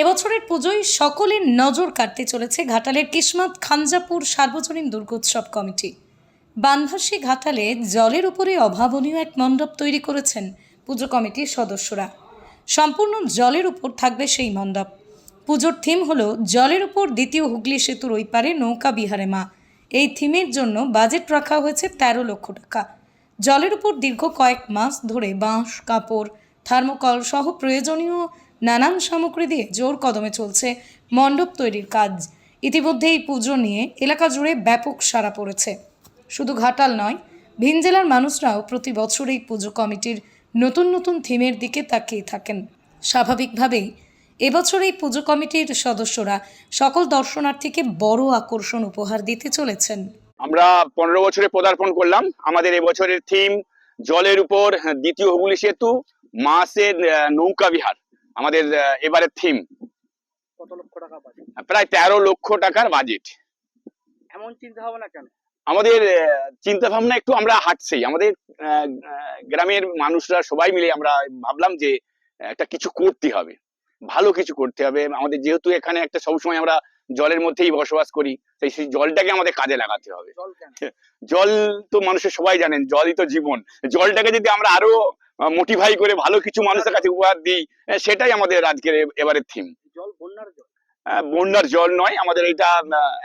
এবছরের পুজোয় সকলের নজর কাটতে চলেছে ঘাটালের কিসমত খানজাপুর সার্বজনীন দুর্গোৎসব কমিটি। বানভাসী ঘাটালে জলের উপরে অভাবনীয় এক মণ্ডপ তৈরি করেছেন পুজো কমিটির সদস্যরা। সম্পূর্ণ জলের উপর থাকবে সেই মণ্ডপ। পুজোর থিম হলো জলের উপর দ্বিতীয় হুগলি সেতুর ওই পারে নৌকা বিহারে মা। এই থিমের জন্য বাজেট রাখা হয়েছে তেরো লক্ষ টাকা। জলের উপর দীর্ঘ কয়েক মাস ধরে বাঁশ, কাপড়, থার্মোকল সহ প্রয়োজনীয় নানান সামগ্রী দিয়ে জোর কদমে চলছে মণ্ডপ তৈরির কাজ। ইতিমধ্যে এই পুজো নিয়ে এলাকা জুড়ে ব্যাপক সাড়া পড়েছে। শুধু ঘাটাল নয়, ভিন জেলার মানুষরাও প্রতি বছর এই পুজো কমিটির নতুন নতুন থিমের দিকে তাকিয়ে থাকেন। স্বাভাবিকভাবেই এবছর এই পুজো কমিটির সদস্যরা সকল দর্শনার্থীকে বড় আকর্ষণ উপহার দিতে চলেছেন। আমরা পনেরো বছরে পদার্পণ করলাম। আমাদের এবছরের থিম জলের উপর দ্বিতীয় হুগলি সেতু মাসের নৌকা বিহার। আমাদের এবারের থিম কত লক্ষ টাকা বাজে প্রায় তেরো লক্ষ টাকার বাজেট এমন চিন্তা ভাবনা কেন? আমাদের চিন্তা ভাবনা একটু আমরা হাঁটছি। আমাদের গ্রামের মানুষরা সবাই মিলে আমরা ভাবলাম যে একটা কিছু করতে হবে। ভালো কিছু করতে হবে। আমাদের যেহেতু এখানে একটা সবসময় আমরা জলের মধ্যেই বসবাস করি তাই সেই জলটাকে আমাদের কাজে লাগাতে হবে। জল তো মানুষের সবাই জানেন জলই তো জীবন। জলটাকে যদি আমরা আরও মোটিফাই করে ভালো কিছু মানুষের কাছে উপহার দিই সেটাই আমাদের আজকের এবারের থিম জল বন্যার জল। বন্যার জল নয় আমাদের এটা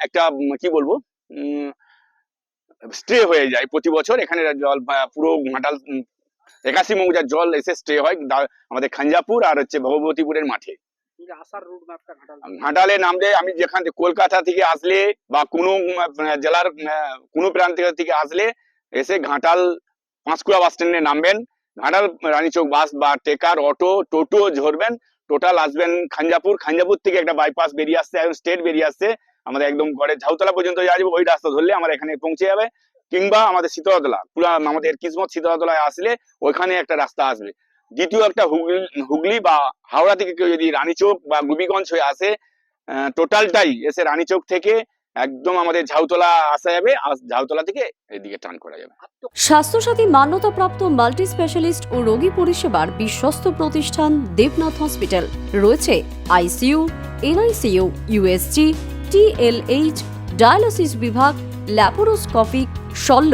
একটা কি বলব স্টে হয়ে যায় প্রতি বছর। এখানে জল পুরো ঘাটাল একাশি মৌজার জল এসে স্টে হয় আমাদের খাঞ্জাপুর আর হচ্ছে ভগবতীপুরের মাঠে। ঘাটালে নামলে আমি যেখান থেকে কলকাতা থেকে আসলে বা কোনো জেলার কোনো প্রান্ত থেকে আসলে এসে ঘাটাল পাঁশকুড়া বাস স্ট্যান্ডে নামবেন। ঘাটাল রানীচক বাস বা টেকার, অটো, টোটো ধরবেন টোটাল আসবেন খাঞ্জাপুর। খাঞ্জাপুর থেকে একটা বাইপাস বেরিয়ে আসছে, একদম স্টেট বেরিয়ে আসছে। আমাদের একদম ঘরে ঝাউতলা পর্যন্ত যাওয়া যাবে, ওই রাস্তা ধরলে আমার এখানে পৌঁছে যাবে। কিংবা আমাদের শীতলতলা, পুরো আমাদের কিসমত শীতলতলায় আসলে ওইখানে একটা রাস্তা আসবে। দ্বিতীয় একটা হুগলি হুগলি বা হাওড়া থেকে কেউ যদি রানীচক বা গুবিগঞ্জ হয়ে আসে টোটালটাই এসে রানীচক থেকে একদম আমাদের ঝাউতলা আসা যাবে, আর ঝাউতলা থেকে এদিকে টান করা যাবে। স্বাস্থ্যসাথী মান্যতাপ্রাপ্ত মাল্টি স্পেশালিস্ট ও রোগী পরিষেবার বিশ্বস্ত প্রতিষ্ঠান দেবনাথ হসপিটাল। রয়েছে ICU, NICU, USG, TLH, dialysis বিভাগ, ল্যাপারোস্কোপিক, শল্য।